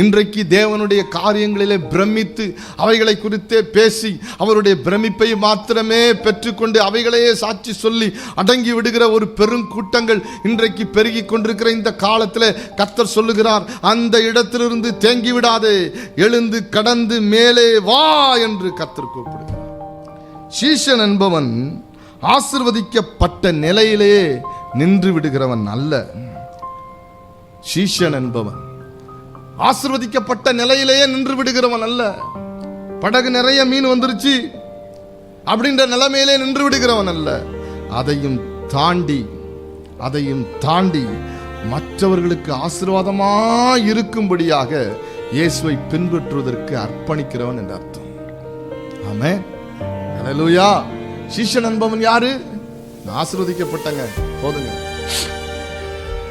இன்றைக்கு தேவனுடைய காரியங்களிலே பிரமித்து அவைகளை குறித்தே பேசி அவருடைய பிரமிப்பை மாத்திரமே பெற்றுக்கொண்டு அவைகளையே சாட்சி சொல்லி அடங்கி விடுகிற ஒரு பெரும் கூட்டங்கள் இன்றைக்கு பெருகி கொண்டிருக்கிற இந்த காலத்தில் கத்தர் சொல்லுகிறார் அந்த இடத்திலிருந்து தேங்கி விடாதே எழுந்து கடந்து மேலே வா என்று கத்தர் கூப்பிடுகிறார். சீசன் என்பவன் ஆசிர்வதிக்கப்பட்ட நிலையிலேயே நின்று விடுகிறவன் அல்ல. சீஷன் என்பவன் ஆசிர்வதிக்கப்பட்ட நிலையிலேயே நின்று விடுகிறவன் அல்ல. படகு நிறைய மீன் வந்துருச்சு அப்படின்ற நிலைமையிலே நின்று விடுகிறவன் அல்ல. அதையும் தாண்டி அதையும் தாண்டி மற்றவர்களுக்கு ஆசீர்வாதமா இருக்கும்படியாக இயேசுவை பின்பற்றுவதற்கு அர்ப்பணிக்கிறவன் என்று அர்த்தம். ஆமே ஹalleluya. சீஷன் என்பவன் யாரு? நான் போதுங்க.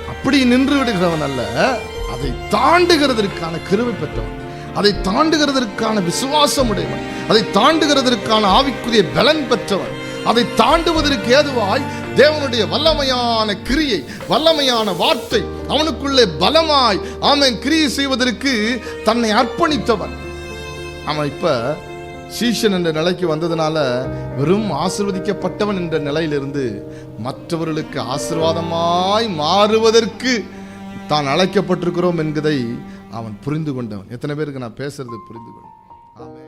அப்படி நின்று விடுகிறவன் அல்ல. அதை தாண்டுகிறதற்கான கிருவை பெற்றவன். அதை தாண்டுகிறதற்கான விசுவாசம் உடையவன். அதை தாண்டுகிறதற்கான ஆவிக்குரிய பலன் பெற்றவன். அதை தாண்டுவதற்கு ஏதுவாய் தேவனுடைய வல்லமையான கிரியை வல்லமையான வார்த்தை அவனுக்குள்ளே பலமாய் அவன் கிரியை செய்வதற்கு தன்னை அர்ப்பணித்தவன். அவன் இப்ப சீஷன் என்ற நிலைக்கு வந்ததுனால வெறும் ஆசிர்வதிக்கப்பட்டவன் என்ற நிலையிலிருந்து மற்றவர்களுக்கு ஆசீர்வாதமாய் மாறுவதற்கு தான் அழைக்கப்பட்டிருக்கிறோம் என்கிறதை அவன் புரிந்து கொண்டவன். எத்தனை பேருக்கு நான் பேசுறது புரிந்து கொண்டேன் ஆமே